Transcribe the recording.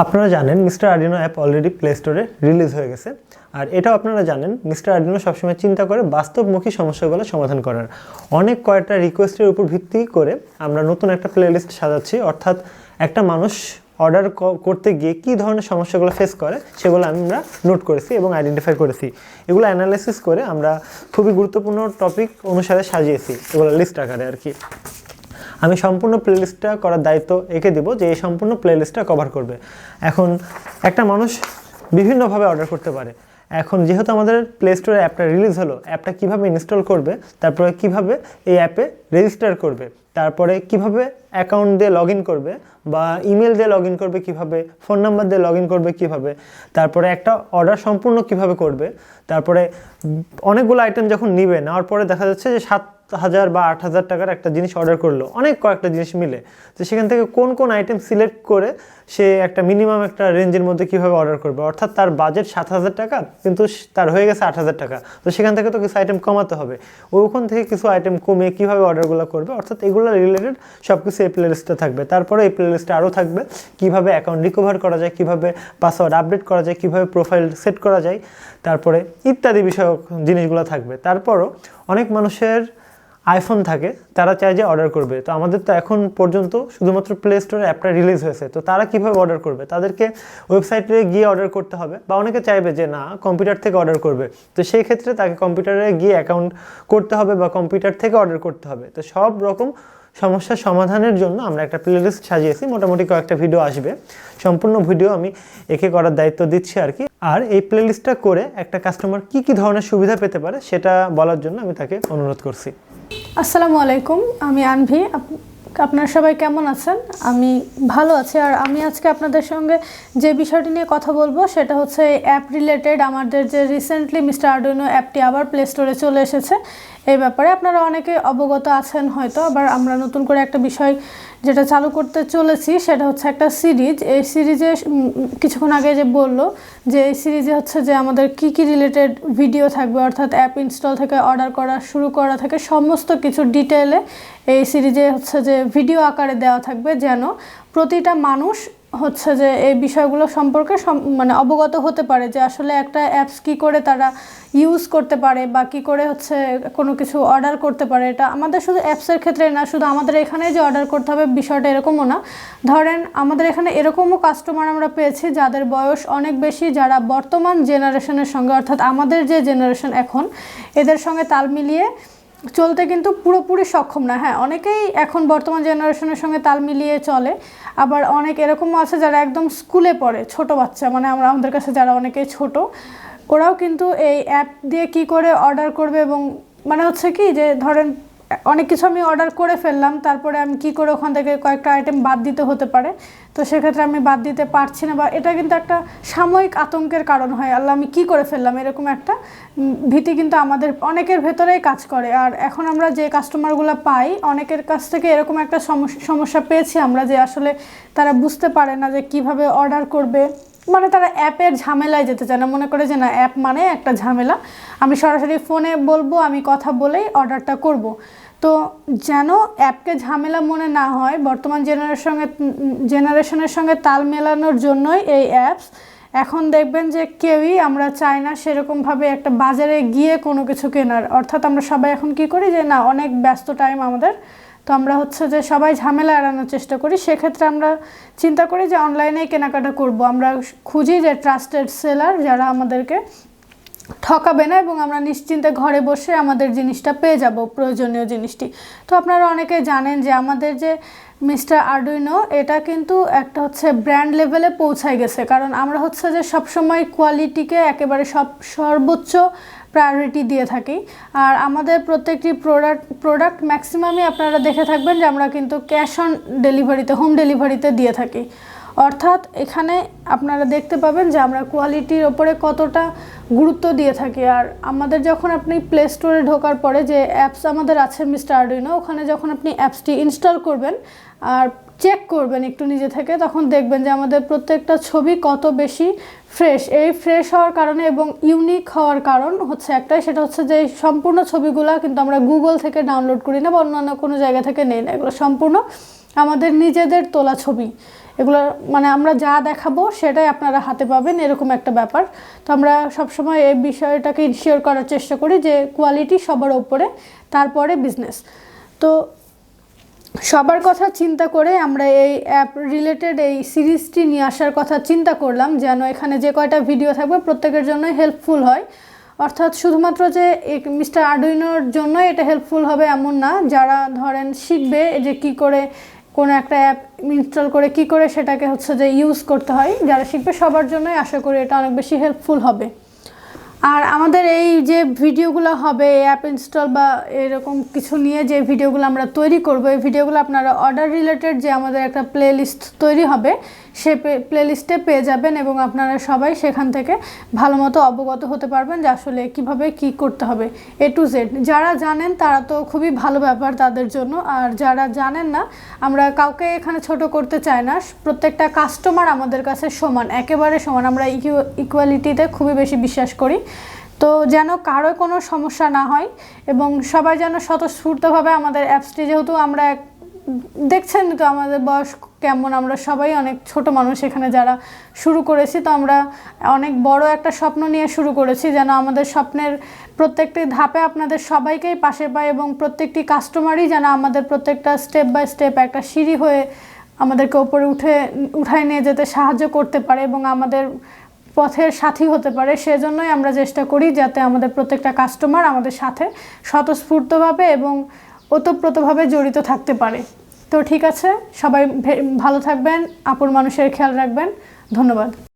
আপনারা জানেন mister Arduino app already Play স্টোরে রিলিজ হয়ে গেছে। আর এটাও আপনারা জানেন, মিস্টার আর্ডিনো সবসময় চিন্তা করে বাস্তবমুখী সমস্যাগুলো সমাধান করার। অনেক কয়েকটা রিকোয়েস্টের উপর ভিত্তি করে আমরা নতুন একটা প্লেলিস্ট সাজাচ্ছি। অর্থাৎ একটা মানুষ অর্ডার করতে গিয়ে কী ধরনের সমস্যাগুলো ফেস করে, সেগুলো আমরা নোট করেছি এবং আইডেন্টিফাই করেছি। এগুলো অ্যানালাইসিস করে আমরা খুবই গুরুত্বপূর্ণ টপিক অনুসারে সাজিয়েছি, এগুলো লিস্ট আকারে আর কি। আমি সম্পূর্ণ প্লেলিস্টটা করার দায়িত্ব এঁকে দেবো যে এই সম্পূর্ণ প্লেলিস্টটা কভার করবে। এখন একটা মানুষ বিভিন্নভাবে অর্ডার করতে পারে। এখন যেহেতু আমাদের প্লে স্টোরে অ্যাপটা রিলিজ হলো অ্যাপটা কীভাবে ইনস্টল করবে, তারপরে কীভাবে এই অ্যাপে রেজিস্টার করবে, তারপরে কীভাবে অ্যাকাউন্ট দিয়ে লগ করবে বা ইমেল দিয়ে লগ করবে কীভাবে ফোন নাম্বার দিয়ে লগ করবে কীভাবে, তারপরে একটা অর্ডার সম্পূর্ণ কীভাবে করবে, তারপরে অনেকগুলো আইটেম যখন নিবে, নেওয়ার পরে দেখা যাচ্ছে যে সাত হাজার বা আট হাজার টাকার একটা জিনিস অর্ডার করল। অনেক কয়েকটা জিনিস মিলে। তো সেখান থেকে কোন কোন আইটেম সিলেক্ট করে সে একটা মিনিমাম একটা রেঞ্জের মধ্যে কীভাবে অর্ডার করবে। অর্থাৎ তার বাজেট সাত হাজার টাকা, কিন্তু তার হয়ে গেছে আট হাজার টাকা। তো সেখান থেকে তো কিছু আইটেম কমাতে হবে। ওখান থেকে কিছু আইটেম কমে কীভাবে অর্ডারগুলো করবে? অর্থাৎ এগুলো রিলেটেড সব কিছু এই প্লেলিস্টে থাকবে। তারপরে এই প্লেলিস্টে আরও থাকবে কীভাবে অ্যাকাউন্ট রিকভার করা যায়, কীভাবে পাসওয়ার্ড আপডেট করা যায়, কীভাবে প্রোফাইল সেট করা যায়। তারপরে ইত্যাদি বিষয়ক জিনিসগুলো থাকবে। তারপরও অনেক মানুষের আইফোন থাকে, তারা চায় যে অর্ডার করবে। তো আমাদের তো এখন পর্যন্ত শুধুমাত্র প্লে স্টোরে অ্যাপটা রিলিজ হয়েছে। তো তারা কীভাবে অর্ডার করবে? তাদেরকে ওয়েবসাইটে গিয়ে অর্ডার করতে হবে। বা অনেকে চাইবে যে, না কম্পিউটার থেকে অর্ডার করবে। তো সেই ক্ষেত্রে তাকে কম্পিউটারে গিয়ে অ্যাকাউন্ট করতে হবে বা কম্পিউটার থেকে অর্ডার করতে হবে। তো সব রকম সমস্যার সমাধানের জন্য আমরা একটা প্লেলিস্ট সাজিয়েছি। মোটামুটি কয়েকটা ভিডিও আসবে। সম্পূর্ণ ভিডিও আমি একে করার দায়িত্ব দিচ্ছি আর কি। আর এই প্লেলিস্টটা করে একটা কাস্টমার কি কি ধরনের সুবিধা পেতে পারে, সেটা বলার জন্য আমি তাকে অনুরোধ করছি। আসসালামু আলাইকুম, আমি আনভি। আপ- আপনারা সবাই কেমন আছেন? আমি ভালো আছি। আর আমি আজকে আপনাদের সঙ্গে যে বিষয়টি নিয়ে কথা বলব, সেটা হচ্ছে অ্যাপ রিলেটেড আমাদের যে রিসেন্টলি মিস্টার আর্ডুইনো অ্যাপটি আবার প্লে স্টোরে চলে এসেছে। এই ব্যাপারে আপনারা অনেকে অবগত আছেন হয়তো, আবার আমরা নতুন করে একটা বিষয় যেটা চালু করতে চলেছি সেটা হচ্ছে একটা সিরিজ। এই সিরিজে কিছুক্ষণ আগে যে বলল যে এই সিরিজে হচ্ছে যে আমাদের কি কি রিলেটেড ভিডিও থাকবে, অর্থাৎ অ্যাপ ইনস্টল থেকে অর্ডার করা শুরু করা থেকে সমস্ত কিছু ডিটেলে এই সিরিজে হচ্ছে যে ভিডিও আকারে দেওয়া থাকবে যেন প্রতিটা মানুষ হচ্ছে যে এই বিষয়গুলো সম্পর্কে সম- মানে অবগত হতে পারে যে আসলে একটা অ্যাপস কি করে তারা ইউজ করতে পারে বা কী করে হচ্ছে কোনো কিছু অর্ডার করতে পারে। এটা আমাদের শুধু অ্যাপসের ক্ষেত্রে না, শুধু আমাদের এখানে যে অর্ডার করতে হবে বিষয়টা এরকমও না। ধরেন আমাদের এখানে এরকমও কাস্টমার আমরা পেয়েছি যাদের বয়স অনেক বেশি, যারা বর্তমান জেনারেশনের সঙ্গে, অর্থাৎ আমাদের যে জেনারেশন এখন, এদের সঙ্গে তাল মিলিয়ে চলতে কিন্তু পুরোপুরি সক্ষম না। হ্যাঁ অনেকেই এখন বর্তমান জেনারেশনের সঙ্গে তাল মিলিয়ে চলে। আবার অনেক এরকমও আছে যারা একদম স্কুলে পড়ে, ছোট বাচ্চা। মানে আমরা, আমাদের কাছে যারা অনেকেই ছোট, ওরাও কিন্তু এই অ্যাপ দিয়ে কি করে অর্ডার করবে এবং মানে হচ্ছে কি যে ধরেন অনেক কিছু আমি অর্ডার করে ফেললাম, তারপরে আমি কি করে ওখান থেকে কয়েকটা আইটেম বাদ দিতে হতে পারে, তো সেক্ষেত্রে আমি বাদ দিতে পারছি না বা এটা কিন্তু একটা সাময়িক আতঙ্কের কারণ হয়। আল্লাহ, আমি কি করে ফেললাম? এরকম একটা ভীতি কিন্তু আমাদের অনেকের ভেতরেই কাজ করে। আর এখন আমরা যে কাস্টমারগুলো পাই, অনেকের কাছ থেকে এরকম একটা সমস্যা পেয়েছি আমরা যে আসলে তারা বুঝতে পারে না যে কীভাবে অর্ডার করবে। মানে তারা অ্যাপের ঝামেলায় যেতে চায় না। মনে করে যে না, অ্যাপ মানে একটা ঝামেলা। আমি সরাসরি ফোনে বলব, আমি কথা বলেই অর্ডারটা করব। তো যেন অ্যাপকে ঝামেলা মনে না হয়, বর্তমান জেনারেশনের জেনারেশনের সঙ্গে তাল মেলানোর জন্যই এই অ্যাপস এখন দেখবেন যে কেউই আমরা চাই না সেরকমভাবে একটা বাজারে গিয়ে কোনো কিছু কেনার। অর্থাৎ আমরা সবাই এখন কি করি যে, না, অনেক ব্যস্ত টাইম আমাদের। তো আমরা হচ্ছে যে সবাই ঝামেলা এড়ানোর চেষ্টা করি। সেক্ষেত্রে আমরা চিন্তা করি যে অনলাইনেই কেনাকাটা করব। আমরা খুঁজি যে ট্রাস্টেড সেলার যারা আমাদেরকে ঠকাবে না এবং আমরা নিশ্চিন্তে ঘরে বসে আমাদের জিনিসটা পেয়ে যাব, প্রয়োজনীয় জিনিসটি। তো আপনারা অনেকে জানেন যে আমাদের যে মিস্টার আর্ডুইনো, এটা কিন্তু একটা হচ্ছে ব্র্যান্ড লেভেলে পৌঁছায় গেছে। কারণ আমরা হচ্ছে যে সবসময় কোয়ালিটিকে একেবারে সব সর্বোচ্চ প্রায়োরিটি দিয়ে থাকি। আর আমাদের প্রত্যেকটি প্রোডাক্ট প্রোডাক্ট ম্যাক্সিমামই আপনারা দেখে থাকবেন যে আমরা কিন্তু ক্যাশ অন ডেলিভারিতে, হোম ডেলিভারিতে দিয়ে থাকি। অর্থাৎ এখানে আপনারা দেখতে পাবেন যে আমরা কোয়ালিটির ওপরে কতটা গুরুত্ব দিয়ে থাকি। আর আমাদের যখন আপনি প্লে স্টোরে ঢোকার পরে যে অ্যাপস আমাদের আছে মিস্টার আর্ডুইনো ওখানে যখন আপনি অ্যাপসটি ইনস্টল করবেন আর চেক করবেন একটু নিজে থেকে, তখন দেখবেন যে আমাদের প্রত্যেকটা ছবি কত বেশি ফ্রেশ এই ফ্রেশ হওয়ার কারণে এবং ইউনিক হওয়ার কারণ হচ্ছে একটাই, সেটা হচ্ছে যে সম্পূর্ণ ছবিগুলো কিন্তু আমরা গুগল থেকে ডাউনলোড করি না বা অন্যান্য কোনো জায়গা থেকে নেই না। এগুলো সম্পূর্ণ আমাদের নিজেদের তোলা ছবি। এগুলো মানে আমরা যা দেখাবো সেটাই আপনারা হাতে পাবেন, এরকম একটা ব্যাপার। তো আমরা সবসময় এই বিষয়টাকে ইনশিওর করার চেষ্টা করি যে কোয়ালিটি সবার ওপরে, তারপরে বিজনেস তো সবার কথা চিন্তা করে আমরা এই অ্যাপ রিলেটেড এই সিরিজটি নিয়ে আসার কথা চিন্তা করলাম, যেন এখানে যে কয়টা ভিডিও থাকবে প্রত্যেকের জন্য হেল্পফুল হয়। অর্থাৎ শুধুমাত্র যে মিস্টার আর্ডুইনোর জন্য এটা হেল্পফুল হবে এমন না, যারা ধরেন শিখবে যে কি করে কোনো একটা অ্যাপ ইনস্টল করে কি করে সেটাকে হচ্ছে যে ইউজ করতে হয় যারা শিখবে সবার জন্যই আশা করি এটা অনেক বেশি হেল্পফুল হবে। আর আমাদের এই যে ভিডিওগুলো হবে অ্যাপ ইনস্টল বা এরকম কিছু নিয়ে যে ভিডিওগুলো আমরা তৈরি করব, এই ভিডিওগুলো আপনারা অর্ডার রিলেটেড যে আমাদের একটা প্লে লিস্ট তৈরি হবে, সে প্লে লিস্টে পেয়ে যাবেন এবং আপনারা সবাই সেখান থেকে ভালো মতো অবগত হতে পারবেন যে আসলে কীভাবে কি করতে হবে এ টু জেড যারা জানেন তারা তো খুবই ভালো ব্যাপার তাদের জন্য, আর যারা জানেন না, আমরা কাউকে এখানে ছোট করতে চাই না, প্রত্যেকটা কাস্টমার আমাদের কাছে সমান, একেবারে সমান। আমরা ইকুয়ালিটিতে খুবই বেশি বিশ্বাস করি। তো যেন কারও কোনো সমস্যা না হয় এবং সবাই যেন স্বতঃস্ফূর্তভাবে আমাদের অ্যাপসটি যেহেতু আমরা এক- দেখছেন তো আমাদের বয়স কেমন, আমরা সবাই অনেক ছোট মানুষ এখানে যারা শুরু করেছি, তো আমরা অনেক বড় একটা স্বপ্ন নিয়ে শুরু করেছি যেন আমাদের স্বপ্নের প্রত্যেকটি ধাপে আপনাদের সবাইকেই পাশে পায় এবং প্রত্যেকটি কাস্টমারই যেন আমাদের প্রত্যেকটা স্টেপ বাই স্টেপ একটা সিঁড়ি হয়ে আমাদেরকে ওপরে উঠে, উঠায় নিয়ে যেতে সাহায্য করতে পারে এবং আমাদের পথের সাথী হতে পারে। সেজন্যই আমরা চেষ্টা করি যাতে আমাদের প্রত্যেকটা কাস্টমার আমাদের সাথে স্বতঃস্ফূর্তভাবে এবং ওতপ্রোতভাবে জড়িত থাকতে পারে। তো ঠিক আছে, সবাই ভালো থাকবেন, আপন মানুষের খেয়াল রাখবেন। ধন্যবাদ।